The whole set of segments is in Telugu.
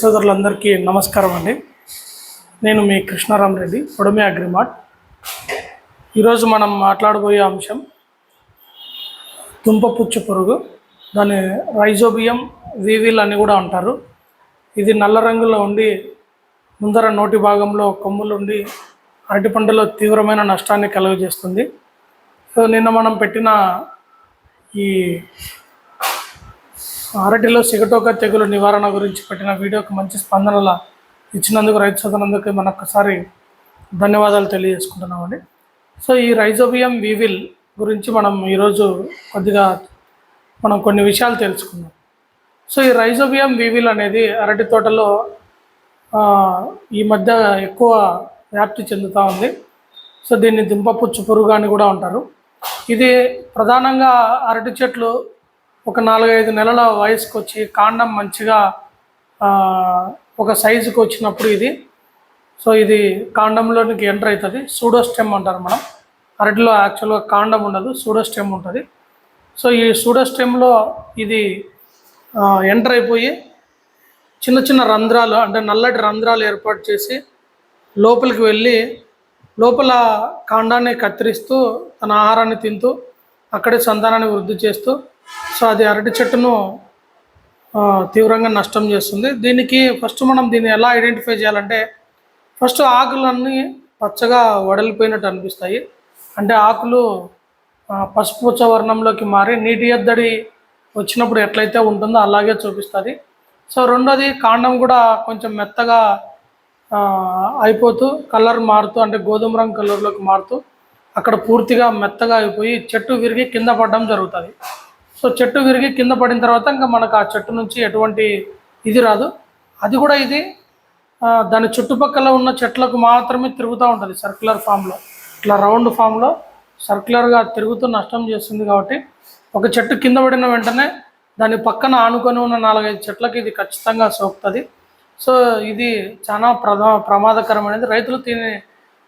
సోదరులందరికీ నమస్కారం అండి. నేను మీ కృష్ణారామరెడ్డి పొడమి అగ్రిమార్ట్. ఈరోజు మనం మాట్లాడబోయే అంశం దుంపపుచ్చు పురుగు దాన్ని రైజోబియం వీవిల్ అని కూడా అంటారు. ఇది నల్ల రంగులో ఉండి ముందర నోటి భాగంలో కొమ్ములు ఉండి అరటి పంటలో తీవ్రమైన నష్టాన్ని కలుగజేస్తుంది. సో నిన్న మనం పెట్టిన ఈ అరటిలో సిగటోక తెగులు నివారణ గురించి పెట్టిన వీడియోకి మంచి స్పందనల ఇచ్చినందుకు రైతు సోదరులందరికీ మనొక్కసారి ధన్యవాదాలు తెలియజేసుకుంటున్నామండి. సో ఈ రైజోబియం వివిల్ గురించి మనం ఈరోజు కొద్దిగా మనం కొన్ని విషయాలు తెలుసుకుందాం. సో ఈ రైజోబియం వివిల్ అనేది అరటి తోటలో ఈ మధ్య ఎక్కువ వ్యాప్తి చెందుతూ ఉంది. సో దీన్ని దింపపుచ్చు పురుగు అని కూడా ఉంటారు ఇది ప్రధానంగా అరటి చెట్లు ఒక నాలుగైదు నెలల వయసుకు వచ్చి కాండం మంచిగా ఒక సైజుకి వచ్చినప్పుడు ఇది. సో ఇది కాండంలోనికి ఎంటర్ అవుతుంది సూడోస్టెమ్ అంటారు మనం. అరటిలో యాక్చువల్గా కాండం ఉండదు సూడోస్టెమ్ ఉంటుంది. సో ఈ సూడోస్టెమ్లో ఇది ఎంటర్ అయిపోయి చిన్న చిన్న రంధ్రాలు అంటే నల్లటి రంధ్రాలు ఏర్పాటు చేసి లోపలికి వెళ్ళి లోపల కాండాన్ని కత్తిరిస్తూ తన ఆహారాన్ని తింటూ అక్కడే సంతానాన్ని వృద్ధి చేస్తూ సో అది అరటి చెట్టును తీవ్రంగా నష్టం చేస్తుంది. దీనికి ఫస్ట్ మనం దీన్ని ఎలా ఐడెంటిఫై చేయాలంటే ఫస్ట్ ఆకులన్నీ పచ్చగా వడలిపోయినట్టు అనిపిస్తాయి. అంటే ఆకులు పసుపుచ్చ వర్ణంలోకి మారి నీటి ఎద్దడి వచ్చినప్పుడు ఎట్లయితే ఉంటుందో అలాగే చూపిస్తుంది. సో రెండోది కాండం కూడా కొంచెం మెత్తగా అయిపోతూ కలర్ మారుతూ అంటే గోధుమ రంగు కలర్లోకి మారుతూ అక్కడ పూర్తిగా మెత్తగా అయిపోయి చెట్టు విరిగి కింద పడడం జరుగుతుంది. సో చెట్టు విరిగి కింద పడిన తర్వాత ఇంకా మనకు ఆ చెట్టు నుంచి ఎటువంటి ఇది రాదు. అది కూడా ఇది దాని చుట్టుపక్కల ఉన్న చెట్లకు మాత్రమే తిరుగుతూ ఉంటుంది సర్క్యులర్ ఫామ్లో ఇట్లా రౌండ్ ఫామ్లో సర్క్యులర్గా తిరుగుతూ నష్టం చేస్తుంది కాబట్టి ఒక చెట్టు కింద పడిన వెంటనే దాని పక్కన ఆనుకొని ఉన్న నాలుగైదు చెట్లకి ఇది ఖచ్చితంగా సోకుతుంది. సో ఇది చాలా ప్రధా ప్రమాదకరమైనది. రైతులు దీన్ని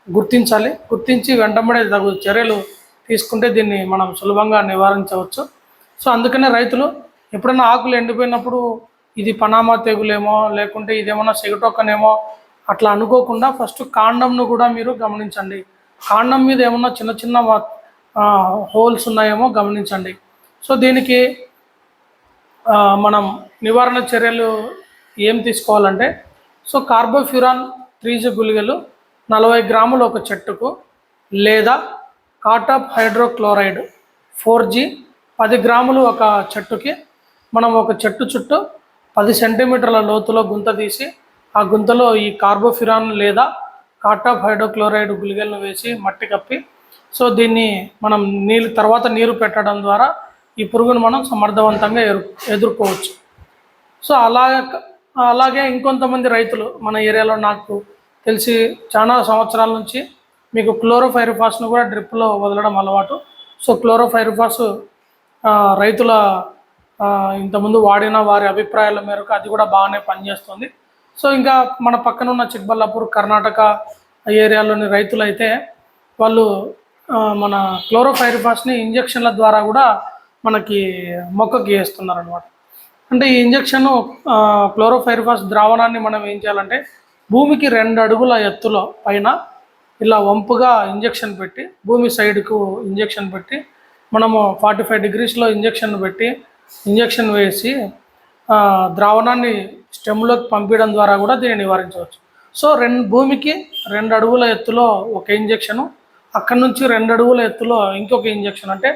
గుర్తించాలి. గుర్తించి వెంటబడే తగు చర్యలు తీసుకుంటే దీన్ని మనం సులభంగా నివారించవచ్చు. సో అందుకనే రైతులు ఎప్పుడైనా ఆకులు ఎండిపోయినప్పుడు ఇది పనామా తెగులేమో లేకుంటే ఇదేమన్నా సిగటొక్కనేమో అట్లా అనుకోకుండా ఫస్ట్ కాండంను కూడా మీరు గమనించండి. కాండం మీద ఏమన్నా చిన్న చిన్న హోల్స్ ఉన్నాయేమో గమనించండి. సో దీనికి మనం నివారణ చర్యలు ఏం తీసుకోవాలంటే సో కార్బోఫ్యూరాన్ త్రీజ గుళికలు నలభై గ్రాములు ఒక చెట్టుకు లేదా కాటాప్ హైడ్రోక్లోరైడ్ ఫోర్ జీ పది గ్రాములు ఒక చెట్టుకి మనం ఒక చెట్టు చుట్టూ పది సెంటీమీటర్ల లోతులో గుంత తీసి ఆ గుంతలో ఈ కార్బోఫిరాన్ లేదా కాటాప్ హైడ్రోక్లోరైడ్ గుళికలను వేసి మట్టి కప్పి సో దీన్ని మనం నీళ్ళు తర్వాత నీరు పెట్టడం ద్వారా ఈ పురుగును మనం సమర్థవంతంగా ఎదుర్కోవచ్చు. సో అలా అలాగే ఇంకొంతమంది రైతులు మన ఏరియాలో నాకు తెలిసి చాలా సంవత్సరాల నుంచి మీకు క్లోరోఫైరిఫాస్ను కూడా డ్రిప్లో వదలడం అలవాటు. సో క్లోరోఫైరిఫాస్ రైతుల ఇంతకుముందు వాడిన వారి అభిప్రాయాల మేరకు అది కూడా బాగానే పనిచేస్తుంది. సో ఇంకా మన పక్కన ఉన్న చిక్బల్లాపూర్ కర్ణాటక ఏరియాలోని రైతులైతే వాళ్ళు మన క్లోరోఫైరిఫాస్ని ఇంజక్షన్ల ద్వారా కూడా మనకి మొక్కకి వేస్తున్నారు అనమాట అంటే ఈ ఇంజక్షన్ క్లోరోఫైరిఫాస్ ద్రావణాన్ని మనం ఏం చేయాలంటే భూమికి రెండు అడుగుల ఎత్తులో పైన ఇలా వంపుగా ఇంజక్షన్ పెట్టి భూమి సైడ్కు ఇంజక్షన్ పెట్టి మనము ఫార్టీ ఫైవ్ డిగ్రీస్లో ఇంజక్షన్ పెట్టి ఇంజక్షన్ వేసి ద్రావణాన్ని స్టెమ్లోకి పంపించడం ద్వారా కూడా దీన్ని నివారించవచ్చు. సో రెండు భూమికి రెండు అడుగుల ఎత్తులో ఒక ఇంజక్షను అక్కడ నుంచి రెండు అడుగుల ఎత్తులో ఇంకొక ఇంజక్షన్ అంటే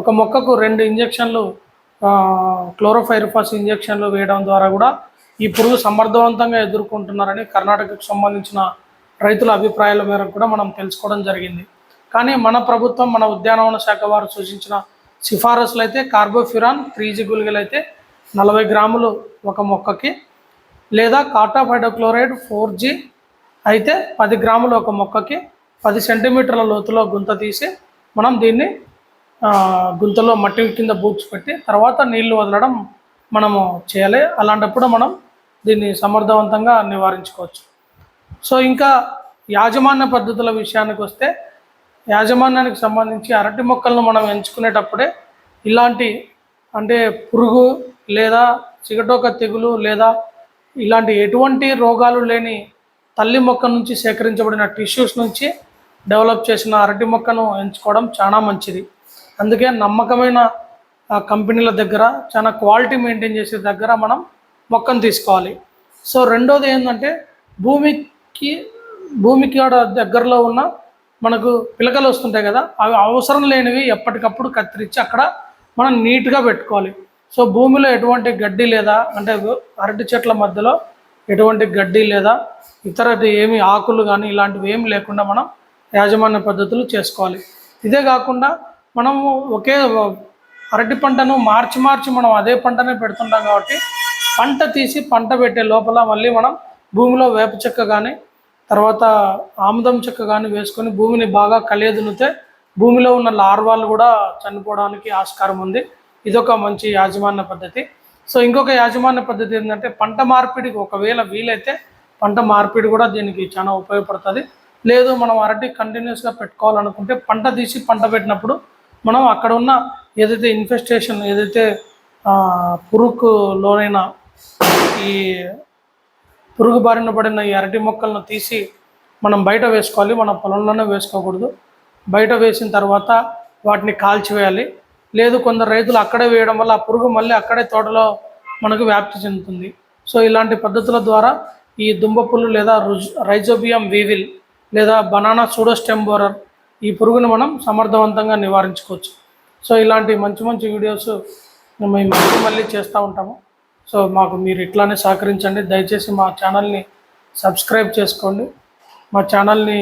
ఒక మొక్కకు రెండు ఇంజక్షన్లు క్లోరోఫైరిఫాస్ ఇంజక్షన్లు వేయడం ద్వారా కూడా ఈ పురుగు సమర్థవంతంగా ఎదుర్కొంటున్నారని కర్ణాటకకు సంబంధించిన రైతుల అభిప్రాయాల మేరకు కూడా మనం తెలుసుకోవడం జరిగింది. కానీ మన ప్రభుత్వం మన ఉద్యానవన శాఖ వారు సూచించిన సిఫారసులు అయితే కార్బోఫ్యూరాన్ త్రీజి గుళికలు అయితే నలభై గ్రాములు ఒక మొక్కకి లేదా కాటాప్ హైడ్రోక్లోరైడ్ ఫోర్ జీ అయితే పది గ్రాములు ఒక మొక్కకి పది సెంటీమీటర్ల లోతులో గుంత తీసి మనం దీన్ని గుంతలో మట్టి కింద బూక్స్ పెట్టి తర్వాత నీళ్ళు వదలడం మనము చేయాలి. అలాంటప్పుడు మనం దీన్ని సమర్థవంతంగా నివారించుకోవచ్చు. సో ఇంకా యాజమాన్య పద్ధతుల విషయానికి వస్తే యాజమాన్యానికి సంబంధించి అరటి మొక్కలను మనం ఎంచుకునేటప్పుడే ఇలాంటి అంటే పురుగు లేదా చిగటోక తెగులు లేదా ఇలాంటి ఎటువంటి రోగాలు లేని తల్లి మొక్క నుంచి సేకరించబడిన టిష్యూస్ నుంచి డెవలప్ చేసిన అరటి మొక్కను ఎంచుకోవడం చాలా మంచిది. అందుకే నమ్మకమైన కంపెనీల దగ్గర చాలా క్వాలిటీ మెయింటైన్ చేసే దగ్గర మనం మొక్కను తీసుకోవాలి. సో రెండోది ఏంటంటే భూమికి భూమికి ఆడ దగ్గరలో ఉన్న మనకు పిలకలు వస్తుంటాయి కదా అవి అవసరం లేనివి ఎప్పటికప్పుడు కత్తిరించి అక్కడ మనం నీట్గా పెట్టుకోవాలి. సో భూమిలో ఎటువంటి గడ్డి లేదా అంటే అరటి చెట్ల మధ్యలో ఎటువంటి గడ్డి లేదా ఇతర ఏమి ఆకులు కానీ ఇలాంటివి ఏమి లేకుండా మనం యాజమాన్య పద్ధతులు చేసుకోవాలి. ఇదే కాకుండా మనము ఒకే అరటి పంటను మార్చి మార్చి మనం అదే పంటనే పెడుతుంటాం కాబట్టి పంట తీసి పంట పెట్టే లోపల మళ్ళీ మనం భూమిలో వేప చెక్క కానీ తర్వాత ఆముదం చెక్క కానీ వేసుకొని భూమిని బాగా కలియదునితే భూమిలో ఉన్న లార్వాలు కూడా చనిపోవడానికి ఆస్కారం ఉంది. ఇదొక మంచి యాజమాన్య పద్ధతి. సో ఇంకొక యాజమాన్య పద్ధతి ఏంటంటే పంట మార్పిడికి ఒకవేళ వీలైతే పంట మార్పిడి కూడా దీనికి చాలా ఉపయోగపడుతుంది. లేదు మనం అరటి కంటిన్యూస్గా పెట్టుకోవాలనుకుంటే పంట తీసి పంట పెట్టినప్పుడు మనం అక్కడ ఉన్న ఏదైతే ఇన్ఫెస్టేషన్ ఏదైతే ఆ, పురుగుకు లోనైన ఈ పురుగు బారిన పడిన ఈ అరటి మొక్కలను తీసి మనం బయట వేసుకోవాలి. మన పొలంలోనే వేసుకోకూడదు. బయట వేసిన తర్వాత వాటిని కాల్చివేయాలి. లేదు కొందరు రైతులు అక్కడే వేయడం వల్ల ఆ పురుగు మళ్ళీ అక్కడే తోటలో మనకు వ్యాప్తి చెందుతుంది. సో ఇలాంటి పద్ధతుల ద్వారా ఈ దుంబపుల్లు లేదా రైజోబియం వీవిల్ లేదా బనానా సూడోస్టెంబోరర్ ఈ పురుగును మనం సమర్థవంతంగా నివారించుకోవచ్చు. సో ఇలాంటి మంచి మంచి వీడియోస్ మేము మళ్ళీ మళ్ళీ చేస్తూ ఉంటాము. సో మాకు మీరు ఇట్లానే సహకరించండి. దయచేసి మా ఛానల్ని సబ్స్క్రైబ్ చేసుకోండి. మా ఛానల్ని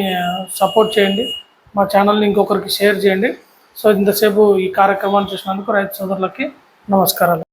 సపోర్ట్ చేయండి. మా ఛానల్ని ఇంకొకరికి షేర్ చేయండి. సో ఇంతసేపు ఈ కార్యక్రమాన్ని చూసినందుకు రైతు సోదరులకి నమస్కారాలు.